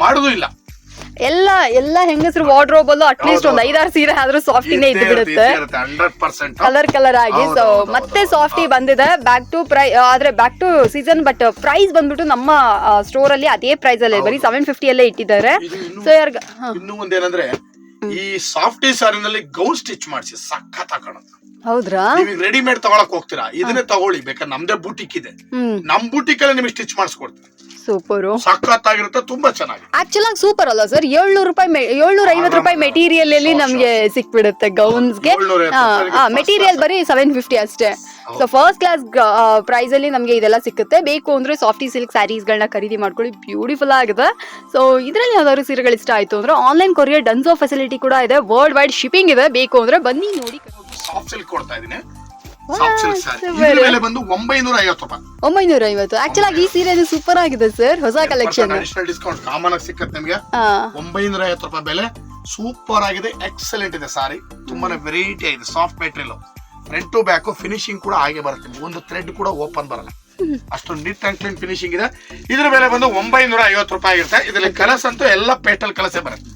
ಮಾಡುದು ಇಲ್ಲ. ಎಲ್ಲ ಎಲ್ಲ ಹೆಂಗಸರು ವಾರ್ಡ್ರೋಬ್ ಅಲ್ಲೂ ಅಟ್ಲೀಸ್ಟ್ ಒಂದ್ ಐದಾರು ಸೀರೆ ಆದ್ರೂ ಸಾಫ್ಟಿನೇ ಇದ್ದು ಬಿಡುತ್ತೆ ಕಲರ್ ಕಲರ್ ಆಗಿ ಸೊ ಮತ್ತೆ. ಸಾಫ್ಟಿ ಬಂದಿದೆ. ಬ್ಯಾಕ್ ಟು ಪ್ರೈ ಆದ್ರೆ back to season but price ಬಂದ್ಬಿಟ್ಟು ನಮ್ಮ ಸ್ಟೋರ್ ಅಲ್ಲಿ ಅದೇ ಪ್ರೈಸ್ ಅಲ್ಲೇ ಬರೀ ಸೆವೆನ್ ಫಿಫ್ಟಿ ಅಲ್ಲೇ ಇಟ್ಟಿದ್ದಾರೆ. ಸೊ ಯಾರ್ಗ ಇನ್ನೂ ಒಂದೇನಂದ್ರೆ ಈ ಸಾಫ್ಟಿ ಸಾರಿನಲ್ಲಿ ಗೌನ್ ಸ್ಟಿಚ್ ಮಾಡಿಸಿ ಸಖತ್ ಕಾಣುತ್ತೆ ಹೌದ್ರಾ? ನೀವು ರೆಡಿಮೇಡ್ ತಗೊಳಕ್ ಹೋಗ್ತೀರಾ? ಇದನ್ನೇ ತಗೊಳ್ಳಿ ಬೇಕಾದ್ರೆ ನಮ್ದೇ ಬುಟಿಕ್ ಇದೆ. ನಮ್ ಬುಟಿಕ್ ಅಲ್ಲಿ ನಿಮಗೆ ಸ್ಟಿಚ್ ಮಾಡಿಸ್ಕೊಡ್ತೀವಿ ಸೂಪರು. ಸಖತ್ತಾಗಿರುತ್ತೆ ತುಂಬಾ ಚೆನ್ನಾಗಿ ಆಕ್ಚುಲ್ ಆಗಿ ಸೂಪರ್ ಅಲ್ಲ ಸರ್ ಏಳ್ನೂರು ರೂಪಾಯಿ ಏಳ್ನೂರ ಐವತ್ತು ರೂಪಾಯಿ ಮೆಟೀರಿಯಲ್ ಅಲ್ಲಿ ನಮ್ಗೆ ಸಿಕ್ಬಿಡುತ್ತೆ ಗೌನ್ಸ್ಗೆ 750 ರೂಪಾಯಿಗೆ ಮೆಟೀರಿಯಲ್ ಬರೀ ಸೆವೆನ್ ಫಿಫ್ಟಿ ಅಷ್ಟೇ. ಸೊ ಫಸ್ಟ್ ಕ್ಲಾಸ್ ಪ್ರೈಸ್ ಅಲ್ಲಿ ನಮ್ಗೆ ಇದೆಲ್ಲ ಸಿಕ್ಕುತ್ತೆ. ಬೇಕು ಅಂದ್ರೆ ಸಾಫ್ಟಿ ಸಿಲ್ಕ್ ಸ್ಯಾರೀಸ್ ಗಳನ್ನ ಖರೀದಿ ಮಾಡ್ಕೊಳ್ಳಿ. ಬ್ಯೂಟಿಫುಲ್ ಆಗಿದೆ. ಸೊ ಇದರಲ್ಲಿ ಯಾವ್ದಾದ್ರು ಸೀರೆಗಳು ಇಷ್ಟ ಆಯ್ತು ಅಂದ್ರೆ ಆನ್ಲೈನ್ ಕೊರಿಯರ್ ಡನ್ಸೋ ಫೆಸಿಲಿಟಿ ಕೂಡ ಇದೆ. ವರ್ಲ್ಡ್ ವೈಡ್ ಶಿಪ್ಪಿಂಗ್ ಇದೆ. ಬೇಕು ಅಂದ್ರೆ ಬನ್ನಿ ನೋಡಿ. ಸಾಫ್ಟ್ ಸಿಲ್ಕ್ ಕೊಡ್ತಾ ಇದೀನಿ ಸಾಫ್ಟ್ ಸಿಲ್ಕ್ ಸಾರಿ. super. ಇದ್ರ ಮೇಲೆ ಬಂದು ಒಂಬೈನೂರ ಐವತ್ತು ರೂಪಾಯಿ. ಒಂಬೈನೂರ ಐವತ್ತು ಆಕ್ಚುಲ್ ಆಗಿ ಈ ಸೀರೆ ಸೂಪರ್ ಆಗಿದೆ ಸರ್ ಹೊಸ ಕಲೆಕ್ಷನ್ ಅಡಿಷನಲ್ ಡಿಸ್ಕೌಂಟ್ ಕಾಮನ್ ಆಗಿ ಸಿಕ್ಕತ್ತೆ ನಿಮಗೆ. ಒಂಬೈನೂರ ಐವತ್ತು ರೂಪಾಯಿ ಬೆಲೆ. ಸೂಪರ್ ಆಗಿದೆ ಎಕ್ಸಲೆಂಟ್ ಇದೆ ಸಾರಿ. ತುಂಬಾನೇ ವೆರೈಟಿ ಆಗಿದೆ soft material front to back finishing ಕೂಡ ಹಾಗೆ ಬರುತ್ತೆ. ಒಂದು ಥ್ರೆಡ್ ಕೂಡ ಓಪನ್ ಬರಲ್ಲ. ಅಷ್ಟು ನೀಟ್ ಅಂಡ್ ಕ್ಲೀನ್ ಫಿನಿಶಿಂಗ್ ಇದೆ. ಇದ್ರ ಬೆಲೆ ಬಂದು ಒಂಬೈನೂರ ಐವತ್ತು ರೂಪಾಯಿ ಆಗಿರುತ್ತೆ. ಇದರಲ್ಲಿ ಕಲರ್ಸ್ ಅಂತೂ ಎಲ್ಲ ಪೇಟಲ್ ಕಲಸೇ ಬರುತ್ತೆ.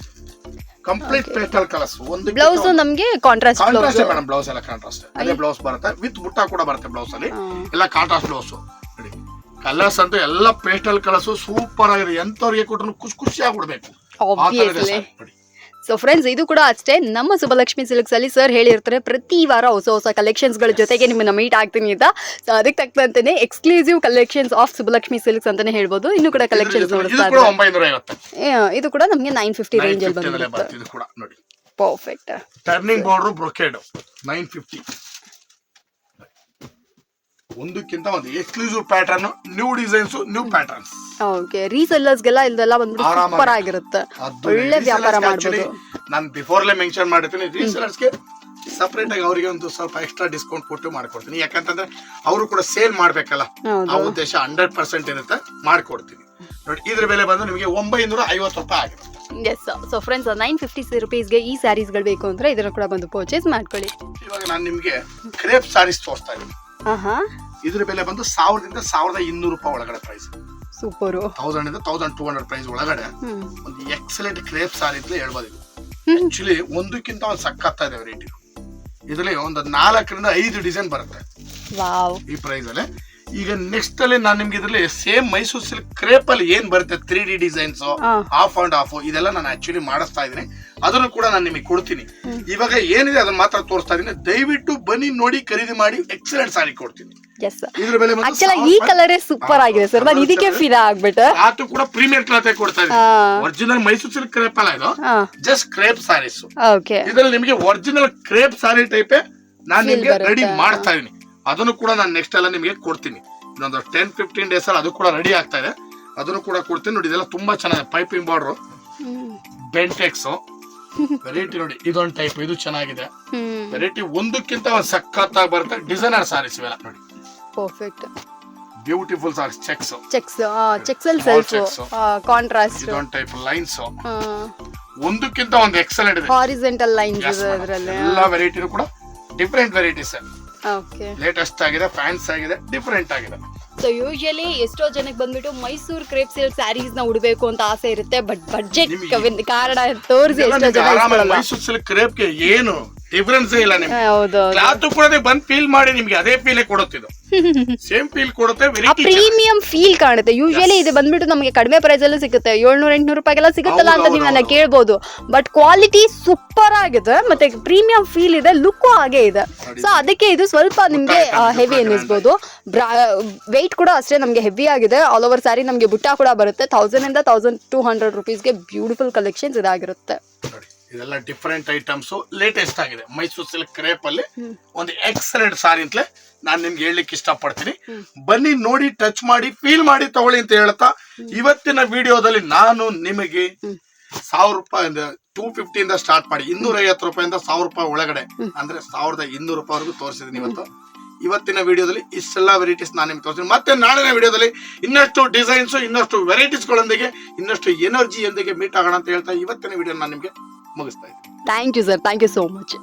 ಕಂಪ್ಲೀಟ್ ಪೇಸ್ಟಲ್ ಕಲರ್ಸ್ ಒಂದು ಬ್ಲೌಸ್ ನಮಗೆ contrast blouse contrast madam blouse ಎಲ್ಲ ಕಾಂಟ್ರಾಸ್ಟ್ ಅದೇ ಬ್ಲೌಸ್ ಬರುತ್ತೆ. ವಿತ್ ಬುಟ್ಟ ಕೂಡ ಬರುತ್ತೆ ಬ್ಲೌಸ್ ಅಲ್ಲಿ. ಎಲ್ಲ ಕಾಂಟ್ರಾಸ್ಟ್ ಬ್ಲೌಸ್ ನೋಡಿ. ಕಲರ್ಸ್ ಅಂತೂ ಎಲ್ಲ ಪೇಸ್ಟಲ್ ಕಲರ್ಸ್ ಸೂಪರ್ ಆಗಿದೆ. ಎಂತವ್ರಿಗೆ ಕೊಟ್ಟರು ಖುಷಿ ಖುಷಿಯಾಗಿ ಕೊಡ್ಬೇಕು ಆ ಥರ ಇದೆ ಸರ್ ನೋಡಿ. ಸೊ ಫ್ರೆಂಡ್ಸ್ ಇದು ಕೂಡ ಅಷ್ಟೇ. ನಮ್ಮ ಸುಭಲಕ್ಷ್ಮಿ ಸಿಲ್ಕ್ಸ್ ಅಲ್ಲಿ ಸರ್ ಹೇಳಿರ್ತಾರೆ ಪ್ರತಿ ವಾರ ಹೊಸ ಹೊಸ ಕಲೆಕ್ಷನ್ಸ್ಗಳ ಜೊತೆಗೆ ನಿಮ್ಮನ್ನ ಮೀಟ್ ಆಗ್ತೀನಿ ಅಂತ. ಸೊ ಅದಕ್ಕೆ ತಕ್ಕಂತಾನೆ exclusive collections of Subhalakshmi silks ಅಂತಾನೆ ಹೇಳ್ಬೋದು. ಇನ್ನು ಕೂಡ ಕಲೆಕ್ಷನ್ಸ್ ಇದು ಕೂಡ ನಮಗೆ ನೈನ್ ಫಿಫ್ಟಿ ರೇಂಜ್ ಅಲ್ಲಿ 950 ನಲ್ಲೇ ಬಂದಿರುತ್ತೆ perfect turning border brocade nine fifty ಒಂದಕ್ಕಿಂತ ಒಂದು exclusive pattern new designs new patterns okay ರೀಸೆಲ್ಲರ್ಸ್ಗೆಲ್ಲ ಇದೆಲ್ಲ ಬಂದ್ಬಿಟ್ಟು ಆರಾಮಾಗಿ. ಸೂಪರ್ ಆಗಿರುತ್ತೆ. ಒಳ್ಳೆ ವ್ಯಾಪಾರ ಮಾಡ್ಬೋದು. ನಾನು ಬಿಫೋರ್ಲೆ ಮೆನ್ಷನ್ ಮಾಡಿರ್ತೀನಿ ರೀಸೆಲರ್ಸ್ಗೆ ಸಪರೇಟ್ ಆಗಿ ಅವರಿಗೆ ಒಂದು ಸ್ವಲ್ಪ ಎಕ್ಸ್ಟ್ರಾ ಡಿಸ್ಕೌಂಟ್ ಕೊಟ್ಟು ಮಾಡ್ಕೊಡ್ತೀನಿ. ಯಾಕಂತಂದ್ರೆ ಅವರು ಕೂಡ ಸೇಲ್ ಮಾಡ್ಬೇಕಲ್ಲ ಹೌದು. ಆ ಉದ್ದೇಶ ಹಂಡ್ರೆಡ್ ಪರ್ಸೆಂಟ್ ಇರುತ್ತೆ ಮಾಡ್ಕೊಡ್ತೀನಿ. ನೋಡಿ ಇದ್ರ ಬೆಲೆ ಬಂದು ನಿಮಗೆ ಒಂಬೈನೂರ ಐವತ್ತು ರೂಪಾಯಿ ಆಗಿರುತ್ತೆ yes so friends nine fifty ರುಪೀಸ್ಗೆ ಈ ಸ್ಯಾರೀಸ್ಗಳು ಬೇಕು ಅಂದ್ರೆ ಇದನ್ನು ಕೂಡ ಬಂದು ಪರ್ಚೇಸ್ ಮಾಡ್ಕೊಳ್ಳಿ. ಇವಾಗ ನಾನು ನಿಮಗೆ ಕ್ರೇಪ್ ಸಾರೀಸ್ ತೋರಿಸ್ತಾ ಇದ್ದೀನಿ. ಆಹಾ. ಇದ್ರ ಬೆಲೆ ಬಂದು ಸಾವಿರದಿಂದ ಸಾವಿರದ ಇನ್ನೂರು ರೂಪಾಯಿ ಒಳಗಡೆ ಪ್ರೈಸ್ ಸೂಪರ್ ತೌಸಂಡ್ ಇಂದ ತೌಸಂಡ್ ಟೂ ಹಂಡ್ರೆಡ್ ಪ್ರೈಸ್ ಒಳಗಡೆ ಒಂದು ಎಕ್ಸಲೆಂಟ್ ಕ್ರೇಪ್ ಸಾರಿ ಅಂತ ಹೇಳ್ಬೋದು ಇದು. ಆಕ್ಚುಲಿ ಒಂದಕ್ಕಿಂತ ಒಂದು ಸಕ್ಕತ್ತ ಇದೆ. ರೇಟ್ ಇದರಲ್ಲಿ ಒಂದು ನಾಲ್ಕರಿಂದ ಐದು ಡಿಸೈನ್ ಬರುತ್ತೆ. ಈ ಪ್ರೈಸ್ ಅಲ್ಲಿ. ಈಗ ನೆಕ್ಸ್ಟ್ ಅಲ್ಲಿ ನಾನು ನಿಮ್ಗೆ ಇದ್ರಲ್ಲಿ ಸೇಮ್ ಮೈಸೂರು ಸಿಲ್ಕ್ ಕ್ರೇಪ್ ಅಲ್ಲಿ ಏನ್ ಬರುತ್ತೆ three D designs. Off and off ಇದೆಲ್ಲ ನಾನು ಆಕ್ಚುಲಿ ಮಾಡಿಸ್ತಾ ಇದ್ದೀನಿ. ಅದನ್ನು ಕೂಡ ನಾನು ನಿಮಗೆ ಕೊಡ್ತೀನಿ. ಇವಾಗ ಏನಿದೆ ಅದನ್ನ ಮಾತ್ರ ತೋರಿಸ್ತಾ ಇದೀನಿ ದಯವಿಟ್ಟು ಬನ್ನಿ ನೋಡಿ ಖರೀದಿ ಮಾಡಿ ಎಕ್ಸಲೆಂಟ್ ಸಾರಿ ಕೊಡ್ತೀನಿ. ಇದ್ರ ಮೇಲೆ ಈ ಕಲರ್ ಸೂಪರ್ ಆಗಿದೆ ಸರ್ ನಾನು ಇದಕ್ಕೆ ಫಿದಾ ಆಗ್ಬಿಟ್ಟು. ಆತು ಕೂಡ ಪ್ರೀಮಿಯರ್ ಕ್ಲಾತ್ ಕೊಡ್ತಾ ಇದ್ದೀನಿ. ಒರಿಜಿನಲ್ ಮೈಸೂರು ಸಿಲ್ಕ್ ಕ್ರೇಪ್ ಅಲ್ಲ ಇದು? ಜಸ್ಟ್ ಕ್ರೇಪ್ ಸಾರೀಸ್ ಓಕೆ ಇದರಲ್ಲಿ ನಿಮಗೆ ಒರಿಜಿನಲ್ ಕ್ರೇಪ್ ಸಾರಿ ಟೈಪೇ ನಾನು ನಿಮಗೆ ರೆಡಿ ಮಾಡ್ತಾ ಇದೀನಿ ಅದನ್ನು ಕೂಡ ನಾನು ನೆಕ್ಸ್ಟ್ ಎಲ್ಲ ನಿಮಗೆ ಕೊಡ್ತೀನಿ. ಇನ್ನೊಂದು ಟೆನ್ ಫಿಫ್ಟೀನ್ ಡೇಸ್ ಅಲ್ಲಿ ಅದು ಕೂಡ ರೆಡಿ ಆಗ್ತಾ ಇದೆ. ಅದನ್ನು ಕೂಡ ಕೊಡ್ತೀನಿ ನೋಡಿ ಇದೆಲ್ಲ ತುಂಬಾ ಚೆನ್ನಾಗಿದೆ. ಪೈಪಿಂಗ್ ಬಾರ್ಡರ್ ಬೆಂಟೆಕ್ಸ್ ವೆರೈಟಿ ನೋಡಿ ಇದೊಂದು ಟೈಪ್ ಇದು ಚೆನ್ನಾಗಿದೆ. ವೆರೈಟಿ ಒಂದಕ್ಕಿಂತ ಒಂದು ಸಖತ್ತಾಗಿ ಬರುತ್ತೆ. ಡಿಸೈನರ್ ಸಾರೀಸ್ ಇವೆಲ್ಲ ನೋಡಿ. Perfect beautiful saris checks checks checks ಅಲ್ಲಿ ಸೆಲ್ಫ್ ಕಾಂಟ್ರಾಸ್ಟ್ ಇದೊಂದು ಟೈಪ್ ಲೈನ್ಸ್ ಒಂದಕ್ಕಿಂತ ಒಂದು ಎಕ್ಸಲೆಂಟ್ ಇದೆ ಹಾರಿಸೆಂಟಲ್ ಲೈನ್ಸ್ ಇದೆ. ಅದರಲ್ಲಿ ಎಲ್ಲ ವೆರೈಟಿನೂ ಕೂಡ ಡಿಫ್ರೆಂಟ್ ವೆರೈಟೀಸ್ ಲೇಟೆಸ್ಟ್ ಆಗಿದೆ ಫ್ಯಾನ್ಸ್ ಆಗಿದೆ ಡಿಫ್ರೆಂಟ್ ಆಗಿದೆ. ಸೊ ಯೂಶಲಿ ಎಷ್ಟೋ ಜನಕ್ಕೆ ಬಂದ್ಬಿಟ್ಟು ಮೈಸೂರು ಕ್ರೇಪ್ ಸಿಲ್ಕ್ ಸ್ಯಾರೀಸ್ನ ಉಡಬೇಕು ಅಂತ ಆಸೆ ಇರುತ್ತೆ ಬಟ್ ಬಡ್ಜೆಟ್ ಕಾರಣ ತೋರಿಸಿ. ಮೈಸೂರು ಸಿಲ್ಕ್ ಕ್ರೇಪ್ಗೆ ಏನು ಡಿಫ್ರೆನ್ಸ್ ಇಲ್ಲ ನಿಮ್ಗೆ. ಹೌದು ಕ್ಲಾತ್ ಕೂಡ ಬಂದ್ ಫೀಲ್ ಮಾಡಿ ನಿಮ್ಗೆ ಅದೇ ಫೀಲ್ ಕೊಡುತ್ತಿದ್ದು ಸೇಮ್ ಫೀಲ್ ಕೊಡುತ್ತೆ ಆ ವೆರೈಟಿ ಪ್ರೀಮಿಯಂ ಫೀಲ್ ಕಾಣುತ್ತೆ. ಯೂಶಲಿ ಇದು ಬಂದ್ಬಿಟ್ಟು ನಮಗೆ ಕಡಿಮೆ ಪ್ರೈಸ್ ಅಲ್ಲೂ ಸಿಗುತ್ತೆ. ಏಳ್ನೂರ ಎಂಟ್ನೂರು ರೂಪಾಯಿಗೆಲ್ಲ ಸಿಗುತ್ತಲ್ಲ ಅಂತ ನೀವು ನನ್ನ ಕೇಳ್ಬೋದು. ಬಟ್ ಕ್ವಾಲಿಟಿ ಸೂಪರ್ ಆಗಿದೆ ಮತ್ತೆ ಪ್ರೀಮಿಯಂ ಫೀಲ್ ಇದೆ ಲುಕ್ ಹಾಗೆ ಇದೆ. ಸೊ ಅದಕ್ಕೆ ಇದು ಸ್ವಲ್ಪ ನಿಮಗೆ ಹೆವಿ ಅನ್ನಿಸ್ಬೋದು. ವೆಯ್ಟ್ ಕೂಡ ಅಷ್ಟೇ ನಮಗೆ ಹೆವಿ ಆಗಿದೆ. ಆಲ್ ಓವರ್ ಸ್ಯಾರಿ ನಮಗೆ ಬುಟ್ಟ ಕೂಡ ಬರುತ್ತೆ. ಥೌಸಂಡ್ ಇಂದ ಥೌಸಂಡ್ ಟೂ ಹಂಡ್ರೆಡ್ ರುಪೀಸ್ಗೆ ಬ್ಯೂಟಿಫುಲ್ ಕಲೆಕ್ಷನ್ಸ್ ಇದಾಗಿರುತ್ತೆ. ನೋಡಿ. ಇದೆಲ್ಲ ಡಿಫರೆಂಟ್ ಐಟಮ್ಸ್ ಲೇಟೆಸ್ಟ್ ಆಗಿದೆ. ಮೈಸೂರು ಸಿಲ್ಕ್ ಕ್ರೇಪ್ ಅಲ್ಲಿ ಒಂದು ಎಕ್ಸಲೆಂಟ್ ಸಾರಿ ಅಂತಲೇ ನಾನು ನಿಮ್ಗೆ ಹೇಳಲಿಕ್ಕೆ ಇಷ್ಟಪಡ್ತೀನಿ. ಬನ್ನಿ ನೋಡಿ ಟಚ್ ಮಾಡಿ ಫೀಲ್ ಮಾಡಿ ತಗೊಳ್ಳಿ ಅಂತ ಹೇಳ್ತಾ ಇವತ್ತಿನ ವಿಡಿಯೋದಲ್ಲಿ ನಾನು ನಿಮಗೆ ಸಾವಿರ ರೂಪಾಯಿಂದ ಟೂ ಫಿಫ್ಟಿಯಿಂದ ಸ್ಟಾರ್ಟ್ ಮಾಡಿ ಇನ್ನೂರ ಐವತ್ತು ರೂಪಾಯಿಂದ ಸಾವಿರ ರೂಪಾಯಿ ಒಳಗಡೆ. ಅಂದ್ರೆ ಸಾವಿರದ ಇನ್ನೂರು ರೂಪಾಯಿವರೆಗೂ ತೋರಿಸಿದ್ದೀನಿ ಇವತ್ತು. ಇವತ್ತಿನ ವಿಡಿಯೋದಲ್ಲಿ ಇಷ್ಟೆಲ್ಲ ವೆರೈಟೀಸ್ ನಾನು ನಿಮ್ಗೆ ತೋರಿಸ್ತೀನಿ. ಮತ್ತೆ ನಾಳಿನ ವಿಡಿಯೋದಲ್ಲಿ ಇನ್ನಷ್ಟು ಡಿಸೈನ್ಸ್ ಇನ್ನಷ್ಟು ವೆರೈಟೀಸ್ಗಳೊಂದಿಗೆ ಇನ್ನಷ್ಟು ಎನರ್ಜಿಯೊಂದಿಗೆ ಮೀಟ್ ಆಗೋಣ ಅಂತ ಹೇಳ್ತಾ ಇವತ್ತಿನ ವಿಡಿಯೋ ನಾನು ನಿಮಗೆ ಮುಗಿಸ್ತಾ ಇದ್ದೀನಿ thank you sir thank you so much